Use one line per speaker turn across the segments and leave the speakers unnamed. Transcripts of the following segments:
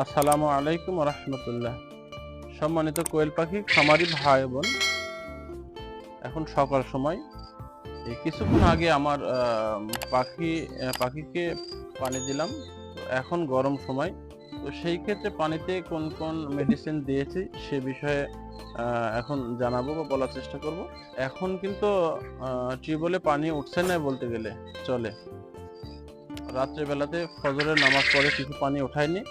আসসালামু আলাইকুম রহমতুল্লাহ। সম্মানিত কোয়েল পাখি, খামারি ভাই বোন, এখন সকাল সময়। এই কিছুক্ষণ আগে আমার পাখি পাখিকে পানি দিলাম। এখন গরম সময়। তো সেই ক্ষেত্রে পানিতে কোন কোন মেডিসিন দিয়েছি সে বিষয়ে এখন জানাব বা বলার চেষ্টা করব। এখন কিন্তু টিউবওয়েলে পানি উঠছে না বলতে গেলে, চলে। রাত্রেবেলাতে ফজরের নামাজ পরে কিছু পানি ওঠায়নি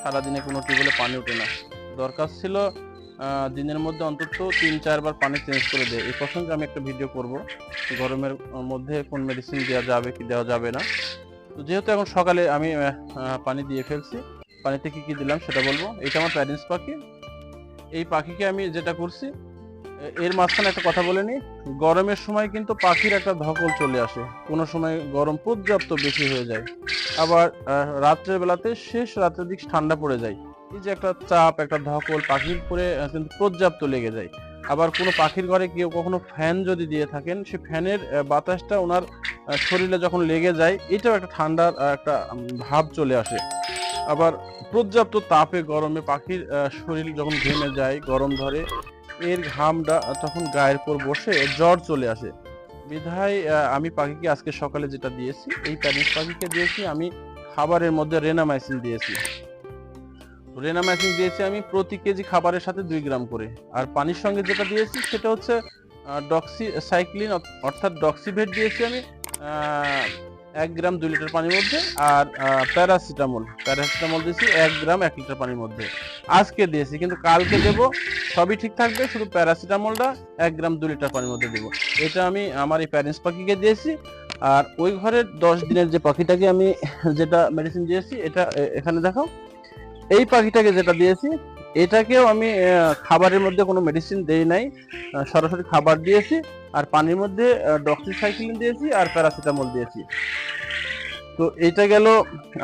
সারাদিনে কোনো টিউবওয়েলে পানি ওঠে না। দরকার ছিল দিনের মধ্যে অন্তত তিন, চারবার পানি চেঞ্জ করে দেয়। এই প্রসঙ্গে আমি একটা ভিডিও করব। গরমের মধ্যে কোন মেডিসিন দেওয়া যাবে কি দেওয়া যাবে না। তো যেহেতু এখন সকালে আমি পানি দিয়ে ফেলছি, পানিতে কী কী দিলাম সেটা বলব। এটা আমার প্যারেন্টস পাখি। এই পাখিকে আমি যেটা করছি এর মাঝখানে একটা কথা বলে নিই। গরমের সময় কিন্তু পাখির একটা ধকল চলে আসে। কোনো সময় গরম পর্যাপ্ত বেশি হয়ে যায়। আবার রাত্রের বেলাতে শেষ রাতের দিক ঠান্ডা পড়ে যায়। এই যে একটা চাপ একটা ধকল পাখির আহ, কিন্তু পর্যাপ্ত লেগে যায়। আবার কোনো পাখির ঘরে কেউ কখনো ফ্যান যদি দিয়ে থাকেন সে ফ্যানের বাতাসটা ওনার শরীরে যখন লেগে যায় এটাও একটা ঠান্ডার একটা ভাব চলে আসে। আবার পর্যাপ্ত তাপে গরমে পাখির শরীর যখন ঘেমে যায় গরম ধরে এর ঘামটা তখন গায়ের পর বসে জ্বর চলে আসে। বিধায় আমি পাখিকে আজকে সকালে যেটা দিয়েছি, এই প্যারিস পাখিকে দিয়েছি, আমি খাবারের মধ্যে রেনামাইসিন দিয়েছি। রেনামাইসিন দিয়েছি আমি প্রতি কেজি খাবারের সাথে দুই গ্রাম করে। আর পানির সঙ্গে যেটা দিয়েছি, সেটা হচ্ছে ডক্সি সাইক্লিন অর্থাৎ ডক্সিভেট দিয়েছি আমি এক গ্রাম দুই লিটার পানির মধ্যে, আর প্যারাসিটামল প্যারাসিটামল দিয়েছি এক গ্রাম এক লিটার পানির মধ্যে। আজকে দিয়েছি, কিন্তু কালকে দেব, সবই ঠিক থাকবে, শুধু প্যারাসিটামলটা এক গ্রাম দু লিটার পানির মধ্যে দেবো। এটা আমি আমার এই প্যারেন্টস পাখিকে দিয়েছি, আর ওই ঘরের দশ দিনের যে পাখিটাকে আমি যেটা মেডিসিন দিয়েছি, এটা এখানে দেখাও। এই পাখিটাকে যেটা দিয়েছি, এটাকেও আমি খাবারের মধ্যে কোনো মেডিসিন দেই নাই সরাসরি খাবার দিয়েছি, আর পানির মধ্যে ডক্সিসাইক্লিন দিয়েছি, আর প্যারাসিটামল দিয়েছি। তো এইটা গেল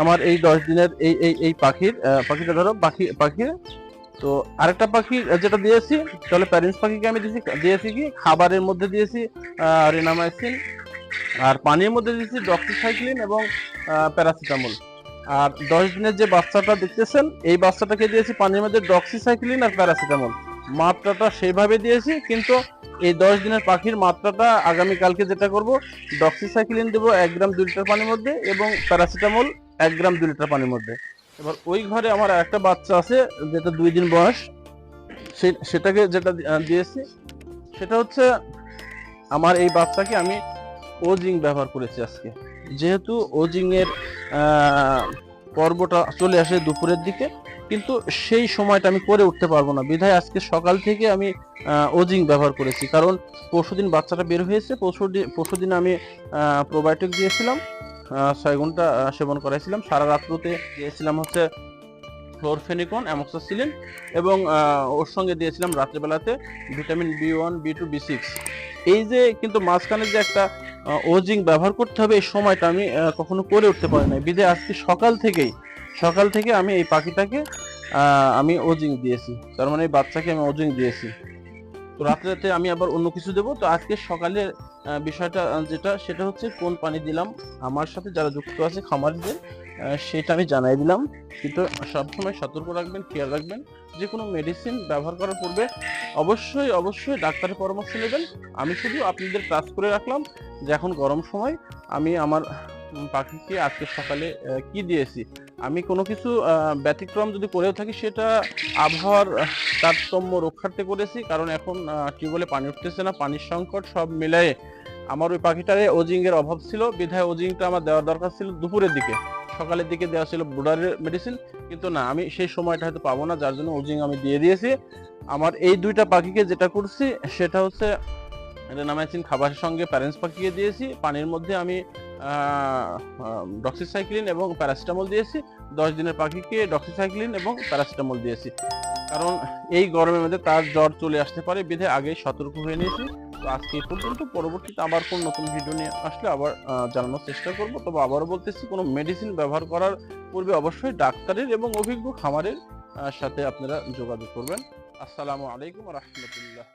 আমার এই দশ দিনের এই এই এই পাখির পাখিটা ধরো, পাখি পাখির তো আরেকটা পাখি যেটা দিয়েছি, তাহলে প্যারেন্টস পাখিকে আমি দিয়েছি দিয়েছি কি? খাবারের মধ্যে দিয়েছি রেনামাইসিন আর পানির মধ্যে দিয়েছি ডক্সিসাইক্লিন এবং প্যারাসিটামল আর দশ দিনের যে বাচ্চাটা দেখতেছেন, এই বাচ্চাটাকে দিয়েছি পানির মধ্যে ডক্সিসাইক্লিন আর প্যারাসিটামল মাত্রাটা সেভাবে দিয়েছি, কিন্তু এই দশ দিনের পাখির মাত্রাটা আগামী কালকে যেটা করব ডক্সিসাইক্লিন দেবো এক গ্রাম দু লিটার পানির মধ্যে এবং প্যারাসিটামল এক গ্রাম দুই লিটার পানির মধ্যে। এবার ওই ঘরে আমার একটা বাচ্চা আছে, যেটা দুই দিন বয়স সেটাকে যেটা দিয়েছি, সেটা হচ্ছে আমার এই বাচ্চাকে আমি ওজিং ব্যবহার করেছি আজকে। যেহেতু ওজিংয়ের পর্বটা চলে আসে দুপুরের দিকে কিন্তু সেই সময়টা আমি করে উঠতে পারব না। বিধায় আজকে সকাল থেকে আমি ওজিং ব্যবহার করেছি। কারণ পরশুদিন বাচ্চাটা বের হয়েছে। পরশুদিন পরশুদিন আমি প্রোবায়োটিক দিয়েছিলাম ছয় ঘণ্টা সেবন করাইছিলাম। সারা রাত্রতে দিয়েছিলাম হচ্ছে ফ্লোরফেনিকন অ্যামক্সাসিলিন এবং ওর সঙ্গে দিয়েছিলাম রাত্রেবেলাতে vitamin B one B two B six এই যে কিন্তু মাঝখানে যে একটা ওজিং ব্যবহার করতে হবে, এই সময়টা আমি কখনো করে উঠতে পারি না বিদে আজকে সকাল থেকেই সকাল থেকে আমি এই পাখিটাকে আমি ওজিং দিয়েছি। তার মানে এই বাচ্চাকে আমি ওজিং দিয়েছি। তো রাতে রাতে আমি আবার অন্য কিছু দেবো। তো আজকে সকালে বিষয়টা যেটা, সেটা হচ্ছে কোন পানি দিলাম, আমার সাথে যারা যুক্ত আছে খামারিদের সেটা আমি জানাই দিলাম। কিন্তু সবসময় সতর্ক রাখবেন, খেয়াল রাখবেন যে কোনো মেডিসিন ব্যবহার করার পূর্বে অবশ্যই অবশ্যই ডাক্তারের পরামর্শ নেবেন। আমি শুধু আপনাদের টাচ করে রাখলাম যে এখন গরম সময় আমি আমার পাখিকে আজকে সকালে কি দিয়েছি? আমি কোনো কিছু ব্যতিক্রম যদি করেও থাকি, সেটা আবহাওয়ার তারতম্য রক্ষার্থে করেছি। কারণ এখন টিউবওয়েলে পানি উঠতেছে না, পানির সংকট, সব মিলায়ে আমার ওই পাখিটারে ওজিংয়ের অভাব ছিল। বিধায় ওজিংটা আমার দেওয়ার দরকার ছিল দুপুরের দিকে। সকালের দিকে দেওয়া ছিল ব্রুডারের মেডিসিন কিন্তু না, আমি সেই সময়টা হয়তো পাবো না, যার জন্য ওজিং আমি দিয়ে দিয়েছি। আমার এই দুইটা পাখিকে যেটা করছি, সেটা হচ্ছে রেনামাইসিন খাবারের সঙ্গে প্যারেন্টস পাকিয়ে দিয়েছি, পানির মধ্যে আমি ডক্সিসাইক্লিন এবং প্যারাসিটামল দিয়েছি, দশ দিনের পাখিকে ডক্সিসাইক্লিন এবং প্যারাসিটামল দিয়েছি। কারণ এই গরমের মধ্যে তার জ্বর চলে আসতে পারে বিধে আগেই সতর্ক হয়ে নিয়েছি। তো আজকে পর্যন্ত, পরবর্তীতে আবার কোন নতুন ভিডিও নিয়ে আসলে আবার জানানোর চেষ্টা করব। তবে আবারও বলতেছি, কোনো মেডিসিন ব্যবহার করার পূর্বে অবশ্যই ডাক্তারের এবং অভিজ্ঞ খামারের সাথে আপনারা যোগাযোগ করবেন। আসসালামু আলাইকুম রহমতুল্লাহ।